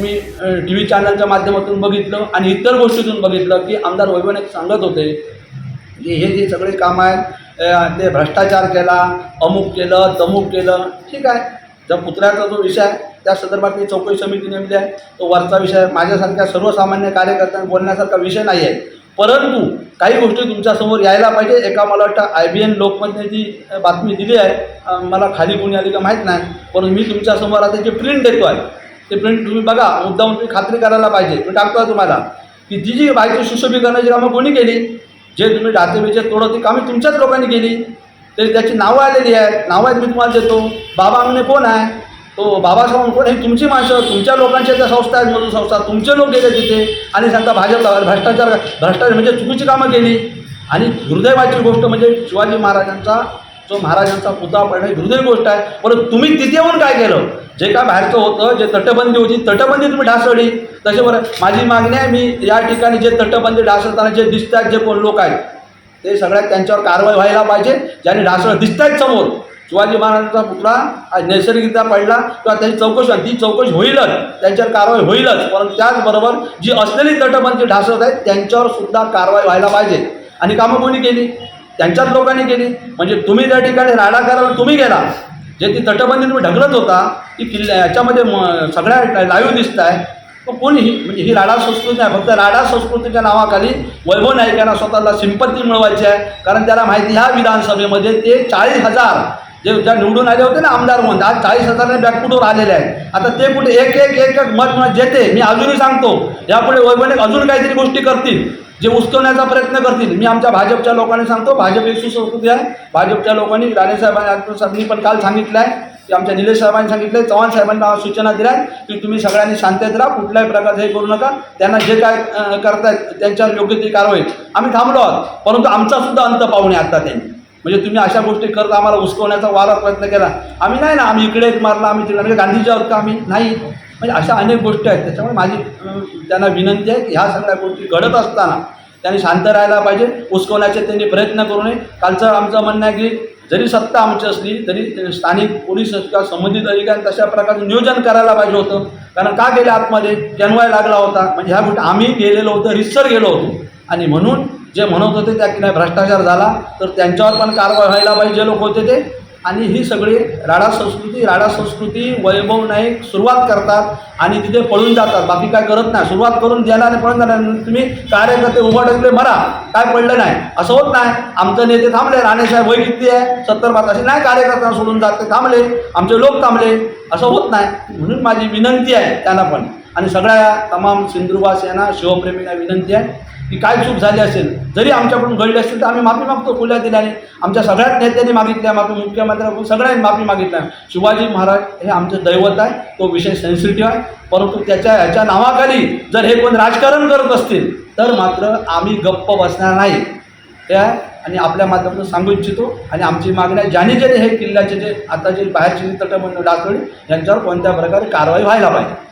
मी T V चॅनलच्या माध्यमातून बघितलं आणि इतर गोष्टीतून बघितलं की आमदार वैभवनाथ सांगत होते की हे जे सगळे काम आहेत ते भ्रष्टाचार केला अमुक केलं तमुक केलं ठीक आहे. जर पुतळ्याचा जो विषय आहे त्या संदर्भात मी चौकशी समिती नेमली आहे. तो वरचा विषय माझ्यासारख्या सर्वसामान्य कार्यकर्त्यांना बोलण्यासारखा विषय नाही आहे. परंतु काही गोष्टी तुमच्यासमोर यायला पाहिजे. एका मला वाटतं आय बी एन लोकमतने जी बातमी दिली आहे. मला खाली कोणी आली का माहीत नाही. परंतु मी तुमच्यासमोर आता जे प्रिंट देतो आहे ते प्रिंट तुम्ही बघा मुद्दाम तुम्ही खात्री करायला पाहिजे. मी टाकतो तुम्हाला. की जी जी बाईची सुशोभीकरणाची कामं कोणी केली जे तुम्ही डातेबीचे तोडं ती कामे तुमच्याच लोकांनी केली. तरी त्याची नावं आलेली आहेत. नावं आहेत मी तुम्हाला देतो. बाबा आमने कोण आहे? तो बाबासाहेब कोण हे तुमची माणसं तुमच्या लोकांच्या त्या संस्था आहेत मजूर संस्था तुमचे लोक गेले तिथे आणि सांगता भाजपला भ्रष्टाचार भ्रष्टाचार म्हणजे चुकीची कामं केली. आणि दुर्दैवाची गोष्ट म्हणजे शिवाजी महाराजांचा जो महाराजांचा पुतळा पडणं ही दुर्दैवी गोष्ट आहे. परंतु तुम्ही तिथे येऊन काय केलं? जे काय बाहेरचं होतं जे तटबंदी होती तटबंदी तुम्ही ढासळली. तसे बरं माझी मागणी आहे मी या ठिकाणी जे तटबंदी ढासळताना जे दिसत आहेत जे कोण लोक आहेत ते सगळ्यात त्यांच्यावर कारवाई व्हायला पाहिजे ज्यांनी ढासळ दिसत आहेत समोर. शिवाजी महाराजांचा पुतळा आज नैसर्गिकरित्या पडला किंवा त्याची चौकशी ती चौकशी होईलच त्यांच्यावर कारवाई होईलच. परंतु त्याचबरोबर जी असलेली तटबंदी ढासळत आहेत त्यांच्यावर सुद्धा कारवाई व्हायला पाहिजे. आणि कामं कोणी केली? त्यांच्याच लोकांनी केली. म्हणजे तुम्ही त्या ठिकाणी राडा करायला तुम्ही गेला. जे ती तटबंदी तुम्ही ढकलत होता ती किल्ल्या याच्यामध्ये म सगळ्या लाईव्ह दिसत आहे पण कोणी ही म्हणजे ही राडा संस्कृती आहे. फक्त राडा संस्कृतीच्या नावाखाली वैभव नाईकांना स्वतःला सिंपत्ती मिळवायची आहे. कारण त्याला माहिती ह्या विधानसभेमध्ये ते चाळीस हजार जे ज्या निवडून आले होते ना आमदार म्हणून आज चाळीस हजाराने बॅकफुटवर आलेले आहेत? आता ते कुठे एक एक एक एक मत मत जेते मी अजूनही सांगतो. यापुढे वैभवने अजून काहीतरी गोष्टी करतील. जे उचकवण्याचा प्रयत्न करतील मी आमच्या भाजपच्या लोकांनी सांगतो भाजप एक सुसंस्कृती आहे. भाजपच्या लोकांनी राणेसाहेबांनी साहेबांनी पण काल सांगितलं आहे की आमच्या निलेश साहेबांनी सांगितलं चव्हाण साहेबांना सूचना दिल्या की तुम्ही सगळ्यांनी शांततेत राहा कुठल्याही प्रकारचं हे करू नका. त्यांना जे काय करतायत त्यांच्यावर योग्य ती कारवाई. आम्ही थांबलो आहोत परंतु आमचा सुद्धा अंत पाहुणे आता त्यांनी म्हणजे तुम्ही अशा गोष्टी करत आम्हाला उचकवण्याचा वारा प्रयत्न केला. आम्ही नाही ना आम्ही इकडे एक मारला आम्ही तिकडे म्हणजे गांधीजी आहोत का आम्ही? नाही. म्हणजे अशा अनेक गोष्टी आहेत. त्याच्यामुळे माझी त्यांना विनंती आहे की ह्या सगळ्या गोष्टी घडत असताना त्यांनी शांत राहायला पाहिजे उचकवण्याचे त्यांनी प्रयत्न करू नये. कालचं आमचं म्हणणं आहे की जरी सत्ता आमची असली तरी स्थानिक पोलीस किंवा संबंधित अधिकारी तशा प्रकारचं नियोजन करायला पाहिजे होतं. कारण का गेले आतमध्ये? जन्वाय लागला होता. म्हणजे ह्या गोष्टी आम्ही गेलेलो होतो रिसर गेलो होतो. आणि म्हणून जे म्हणत होते त्या की नाही भ्रष्टाचार झाला तर त्यांच्यावर पण कारवाई व्हायला पाहिजे लोक होते ते. आणि ही सगळी राडा संस्कृती राडा संस्कृती वैभव नाईक सुरुवात करतात आणि तिथे पळून जातात. बाकी काय करत नाही. सुरुवात करून द्यायला आणि पळून जाणार. तुम्ही कार्यकर्ते उभं टाकले मरा. काय पडलं नाही. असं होत नाही. आमचं नेते थांबले. राणेसाहेब वय किती आहे? सत्तर पाच असे नाही कार्यकर्त्यांना सोडून जाते. ते थांबले. आमचे लोक थांबले. असं होत नाही. म्हणून माझी विनंती आहे त्यांना पण. आणि सगळ्या तमाम सिंधुवास यांना शिवप्रेमींना विनंती आहे की काय चूक झाली असेल जरी आमच्याकडून घडली असेल तर आम्ही माफी मागतो खुल्या दिल्याने आमच्या सगळ्याच नेत्यांनी मागितल्या माफी मुख्यमंत्र्यांकडून सगळ्यांनी माफी मागितल्या शिवाजी महाराज हे आमचं दैवत आहे तो विषय सेन्सिटिव्ह आहे. परंतु त्याच्या ह्याच्या नावाखाली जर हे कोण राजकारण करत असतील तर मात्र आम्ही गप्प बसणार नाही. ते आहे. आणि आपल्या माध्यमातून सांगू इच्छितो आणि आमची मागणी आहे ज्याने ज्याने हे किल्ल्याचे जे आता जे बाहेरचे जे तटबंध डासळी यांच्यावर कोणत्या प्रकारे कारवाई व्हायला पाहिजे.